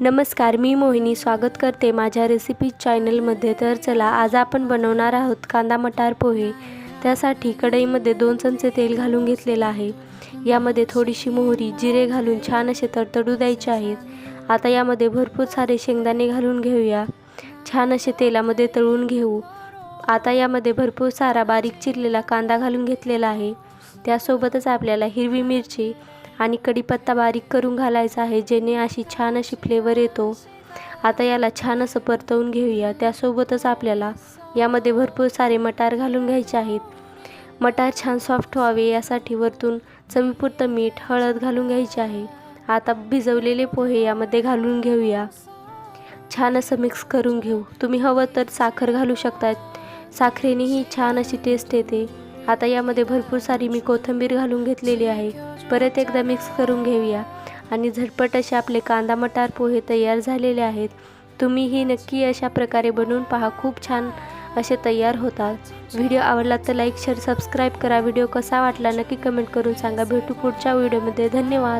नमस्कार मी मोहिनी स्वागत करते माझ्या रेसिपी चॅनलमध्ये तर चला आज आपण बनवणार आहोत कांदा मटार पोहे. त्यासाठी कढईमध्ये दोन चमचे तेल घालून घेतलेलं आहे. यामध्ये थोडीशी मोहरी जिरे घालून छान असे तडतडू द्यायचे आहेत. आता यामध्ये भरपूर सारे शेंगदाणे घालून घेऊया. छान असे तेलामध्ये तळून घेऊ. आता यामध्ये भरपूर सारा बारीक चिरलेला कांदा घालून घेतलेला आहे. त्यासोबतच आपल्याला हिरवी मिरची आणि कढीपत्ता बारीक करून घालायचा आहे जेणे अशी छान अशी फ्लेवर येतो. आता याला छान असं परतवून घेऊया. त्यासोबतच आपल्याला यामध्ये भरपूर सारे मटार घालून घ्यायचे आहेत. मटार छान सॉफ्ट व्हावे यासाठी वरतून चवीपुरतं मीठ हळद घालून घ्यायचे आहे. आता भिजवलेले पोहे यामध्ये घालून घेऊया. छान असं मिक्स करून घेऊ. तुम्ही हवं तर साखर घालू शकतात साखरेनेही छान अशी टेस्ट येते. आता यामध्ये भरपूर सारी मी कोथिंबीर घालून घेतलेली आहे. परत एकदा मिक्स करून घेऊया. आणि झटपट असे आपले कांदा मटार पोहे तयार झालेले आहेत. तुम्हीही नक्की अशा प्रकारे बनवून पहा. खूप छान असे तयार होतात. व्हिडिओ आवडला तर लाईक शेअर सबस्क्राईब करा. व्हिडिओ कसा वाटला नक्की कमेंट करून सांगा. भेटू पुढच्या व्हिडिओमध्ये धन्यवाद.